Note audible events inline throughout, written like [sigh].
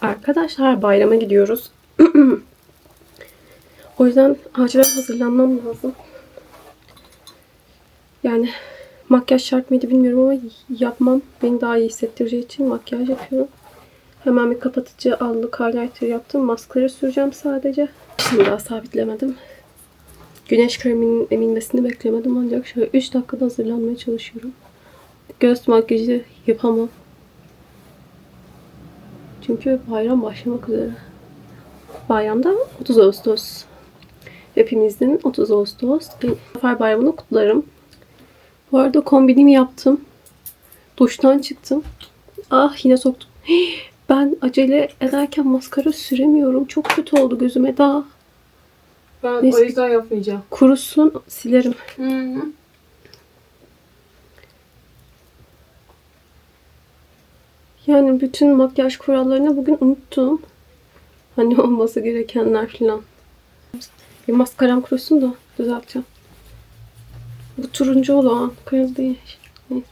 Arkadaşlar bayrama gidiyoruz. [clears throat] o yüzden acilen hazırlanmam lazım. Yani makyaj şart mıydı bilmiyorum ama yapmam beni daha iyi hissettireceği için makyaj yapıyorum. Hemen bir kapatıcı allık highlighter yaptım. Maskara süreceğim sadece. Şimdi daha sabitlemedim. Güneş kreminin eminmesini beklemedim ancak şöyle 3 dakikada hazırlanmaya çalışıyorum. Göz makyajı yapamam. Çünkü bayram başlamak üzere. Bayramda 30 Ağustos. Hepimizin 30 Ağustos. Zafer Bayramı'nı kutlarım. Bu arada kombinimi yaptım. Duştan çıktım. Ah yine soktum. Ben acele ederken maskara süremiyorum. Çok kötü oldu gözüme daha. Ben Neyse. o yüzden yapmayacağım. Kurusun silerim. Yani bütün makyaj kurallarını bugün unuttum. Hani [laughs] olması gerekenler falan. Bir maskaram kurusun da düzelteceğim. Bu turuncu olan, kırmızı değil. Neyse.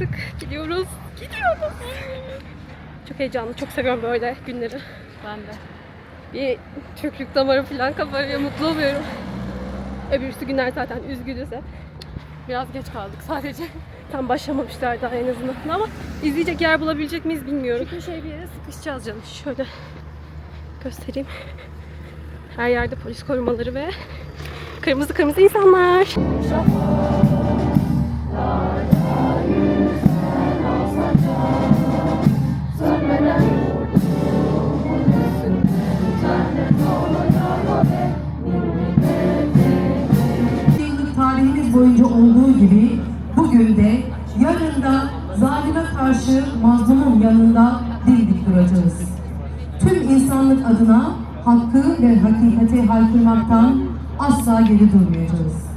Çıktık. Gidiyoruz. Gidiyoruz. Çok heyecanlı. Çok seviyorum böyle günleri. Ben de. Bir Türklük damarı falan kabarıyor. Mutlu oluyorum. Öbürsü günler zaten üzgünüz hep. Biraz geç kaldık sadece. Tam başlamamışlar daha en azından. Ama izleyecek yer bulabilecek miyiz bilmiyorum. Bir şey bir yere sıkışacağız canım. Şöyle göstereyim. Her yerde polis korumaları ve kırmızı kırmızı insanlar. Bugün de yarın da zalime karşı mazlumun yanında dimdik duracağız. Tüm insanlık adına hakkı ve hakikati haykırmaktan asla geri durmayacağız.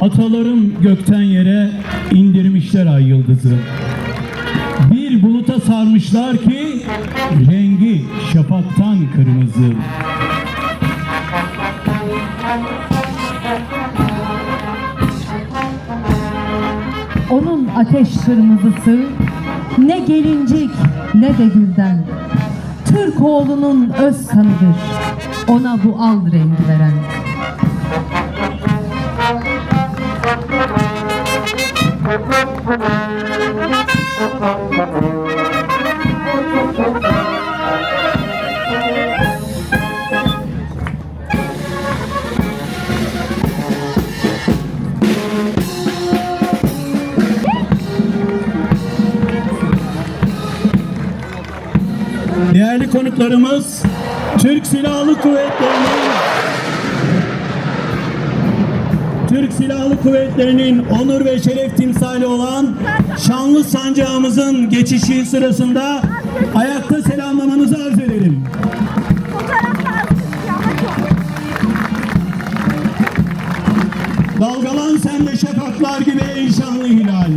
Atalarım gökten yere indirmişler ay yıldızı. Bir buluta sarmışlar ki rengi şafaktan kırmızı. Onun ateş kırmızısı ne gelincik ne de gülden. Türk oğlunun öz kanıdır. Ona bu al rengi veren. Değerli konuklarımız, Türk Silahlı Kuvvetleri'nin Türk Silahlı Kuvvetleri'nin onur ve şeref timsali olan şanlı sancağımızın geçişi sırasında ayakta selamlamanızı arz ederim. Dalgalan sen de şafaklar gibi ey şanlı hilal.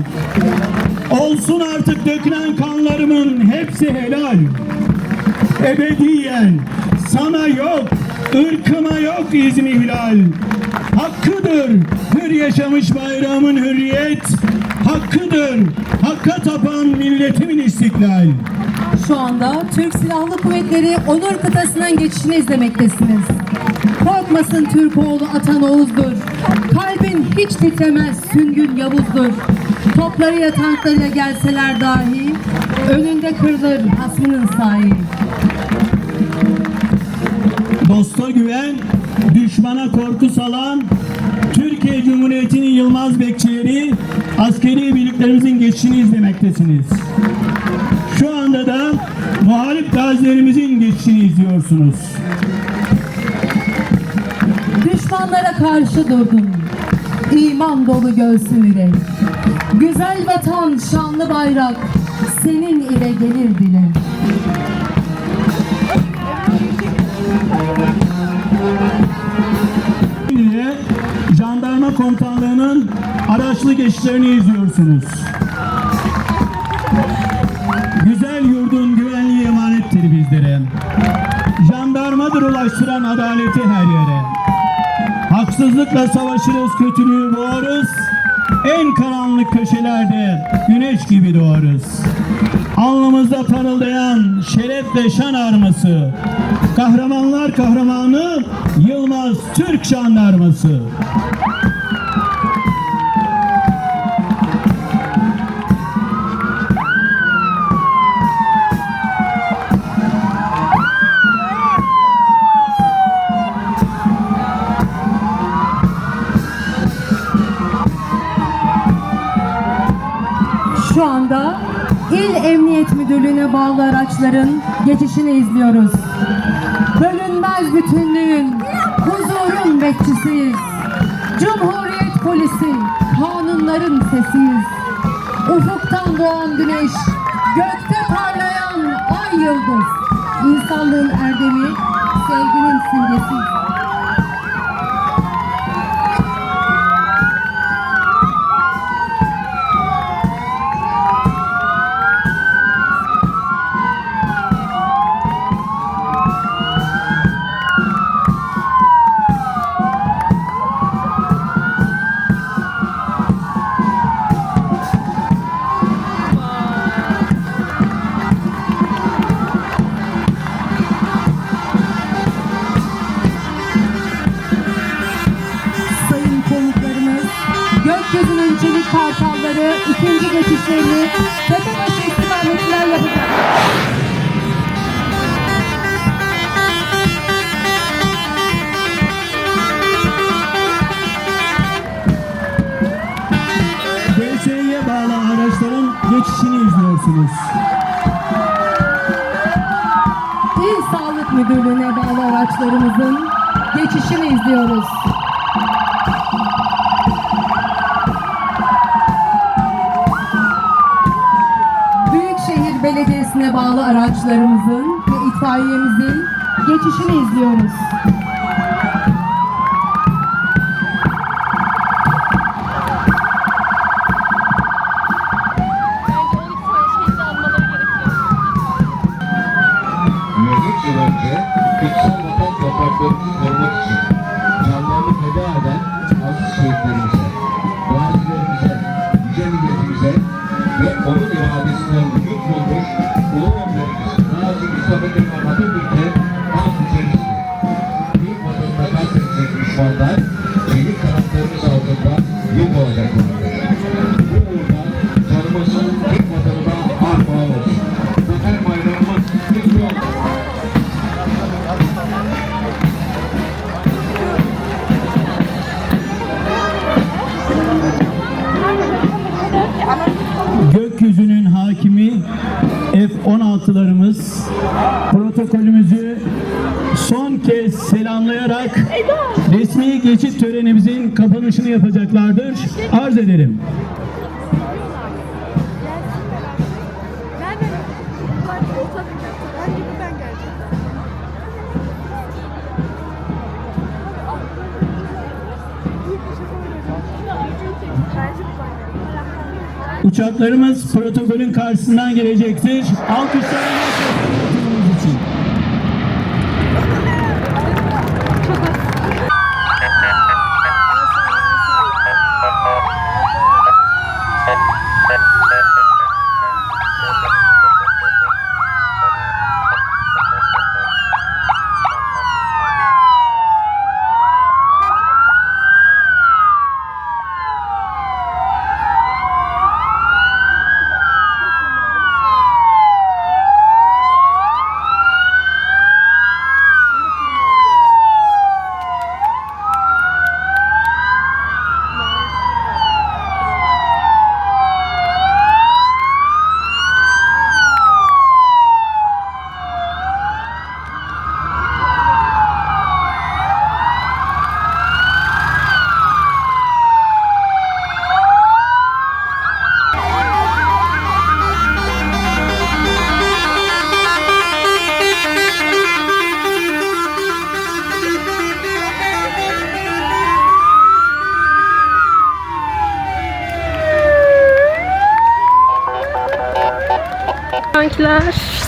Olsun artık dökülen kanlarımın hepsi helal. Ebediyen sana yok, ırkıma yok izni hilal. Hakkıdır hür yaşamış bayramın hürriyet. Hakkıdır hakka tapan milletimin istiklal. Şu anda Türk Silahlı Kuvvetleri Onur kıtasından geçişini izlemektesiniz. Korkmasın Türk oğlu atan Oğuz'dur. Kalbin hiç titremez süngün Yavuz'dur. Toplarıyla tanklarıyla gelseler dahi önünde kırılır hasmının sahi. Dosta güven, düşmana korku salan, Türkiye Cumhuriyeti'nin Yılmaz bekçileri, askeri birliklerimizin geçişini izlemektesiniz. Şu anda da muhalif gazilerimizin geçişini izliyorsunuz. Düşmanlara karşı durdun. İman dolu göğsün yürek. Güzel vatan, şanlı bayrak senin ile gelir dile. Şimdi jandarma komutanlığının araçlı geçişlerini izliyorsunuz. Güzel yurdun güvenliği emanettir bizlere. Jandarmadır ulaştıran adaleti her yere. Haksızlıkla savaşırız, kötülüğü boğarız. En karanlık köşelerde güneş gibi doğarız. Alnımızda parıldayan şeref ve şan arması. Kahramanlar kahramanı Yılmaz Türk jandarması. Emniyet Müdürlüğü'ne bağlı araçların geçişini izliyoruz. Bölünmez bütünlüğün, huzurun bekçisiyiz. Cumhuriyet polisi, kanunların sesiyiz. Ufuktan doğan güneş, gökte parlayan ay yıldız. İnsanlığın erdemi, sevginin simgesiyiz. Gökyüzünün çelik kartalları ikinci geçişlerini Tepebaşı istikametler yapacak. DSİ'ye bağlı araçların geçişini izliyorsunuz. İl Sağlık Müdürlüğü'ne bağlı araçlarımızın geçişini izliyoruz. Belediyesi'ne bağlı araçlarımızın ve itfaiyemizin geçişini izliyoruz. Bence 12 tane şehit almaları gerekiyor. 103 yıl önce kutsal vatan topraklarımızı korumak için với tinh thần là geçit törenimizin kapanışını yapacaklardır. Arz ederim. Uçaklarımız protokolün karşısından gelecektir. Alkışlarımız...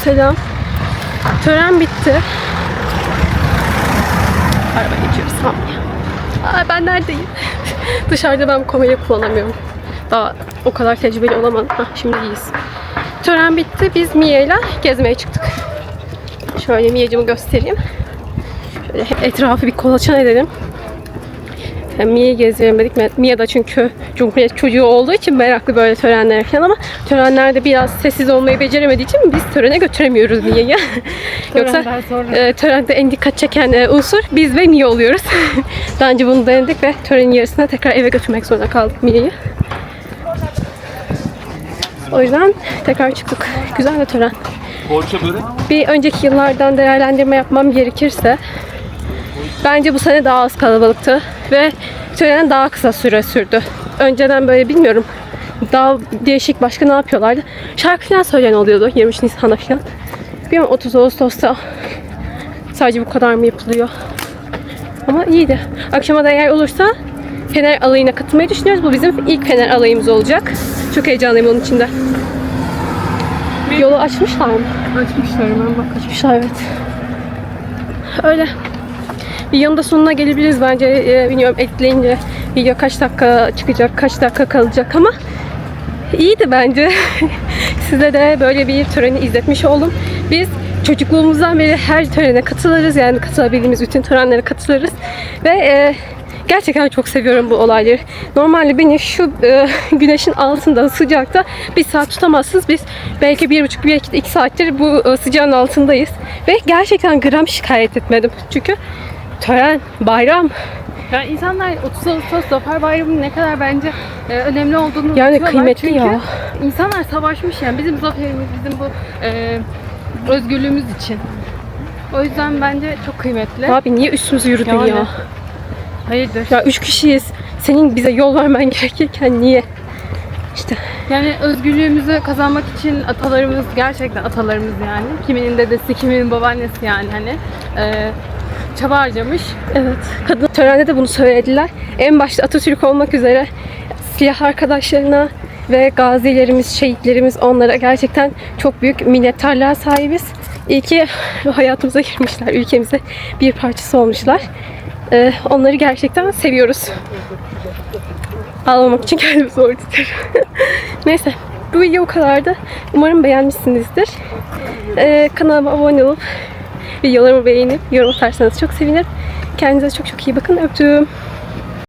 selam. Tören bitti. Araba geçiyoruz tamam. Aa, ben neredeyim? [laughs] Dışarıda ben kamerayı kullanamıyorum. Daha o kadar tecrübeli olamadım. Hah, şimdi iyiyiz. Tören bitti. Biz Mia ile gezmeye çıktık. Şöyle Mia'cımı göstereyim. Şöyle etrafı bir kolaçan edelim. Yani Mia'yı gezdirelim dedik. Mia da çünkü Cumhuriyet çocuğu olduğu için meraklı böyle törenlere falan ama törenlerde biraz sessiz olmayı beceremediği için biz törene götüremiyoruz Mia'yı. [laughs] Yoksa e, törende en dikkat çeken e, unsur biz ve Mia oluyoruz. [laughs] Daha önce bunu denedik ve törenin yarısına tekrar eve götürmek zorunda kaldık Mia'yı. O yüzden tekrar çıktık. Güzel bir tören. Bir önceki yıllardan değerlendirme yapmam gerekirse Bence bu sene daha az kalabalıktı ve tören daha kısa süre sürdü. Önceden böyle bilmiyorum daha değişik başka ne yapıyorlardı. Şarkı falan söyleyen oluyordu 23 Nisan'da falan. Bilmiyorum 30 Ağustos'ta sadece bu kadar mı yapılıyor? Ama iyiydi. Akşama da eğer olursa Fener alayına katılmayı düşünüyoruz. Bu bizim ilk Fener alayımız olacak. Çok heyecanlıyım onun içinde. Yolu açmışlar mı? Açmışlar hemen bak. Açmışlar evet. Öyle. Videonun da sonuna gelebiliriz bence. Ee, bilmiyorum ekleyince video kaç dakika çıkacak, kaç dakika kalacak ama iyiydi bence. [laughs] Size de böyle bir töreni izletmiş oldum. Biz çocukluğumuzdan beri her törene katılırız. Yani katılabildiğimiz bütün törenlere katılırız. Ve e, gerçekten çok seviyorum bu olayları. Normalde beni şu e, [laughs] güneşin altında sıcakta bir saat tutamazsınız. Biz belki bir buçuk, belki iki saattir bu e, sıcağın altındayız. Ve gerçekten gram şikayet etmedim. Çünkü tören, bayram, Yani insanlar 30 Ağustos Zafer Bayramı'nın ne kadar bence e, önemli olduğunu Yani kıymetli Çünkü ya. insanlar savaşmış yani bizim zaferimiz, bizim bu e, özgürlüğümüz için. O yüzden bence çok kıymetli. abi niye üstümüze yürüdün Yani. ya? Hayırdır? Ya üç kişiyiz. Senin bize yol vermen [laughs] gerekirken niye? İşte Yani özgürlüğümüzü kazanmak için atalarımız gerçekten atalarımız yani. Kiminin dedesi, kiminin babaannesi yani hani e, çaba harcamış. evet. Kadın törende de bunu söylediler. En başta Atatürk olmak üzere siyah arkadaşlarına ve gazilerimiz, şehitlerimiz onlara gerçekten çok büyük minnettarlığa sahibiz. İyi ki [laughs] hayatımıza girmişler, ülkemize bir parçası olmuşlar. Ee, onları gerçekten seviyoruz. Ağlamak için kendimi zor tutuyorum. [laughs] Neyse, bu video bu kadardı. Umarım beğenmişsinizdir. Ee, kanalıma abone olup videolarımı beğenip yorum atarsanız çok sevinirim. Kendinize çok çok iyi bakın. Öptüm.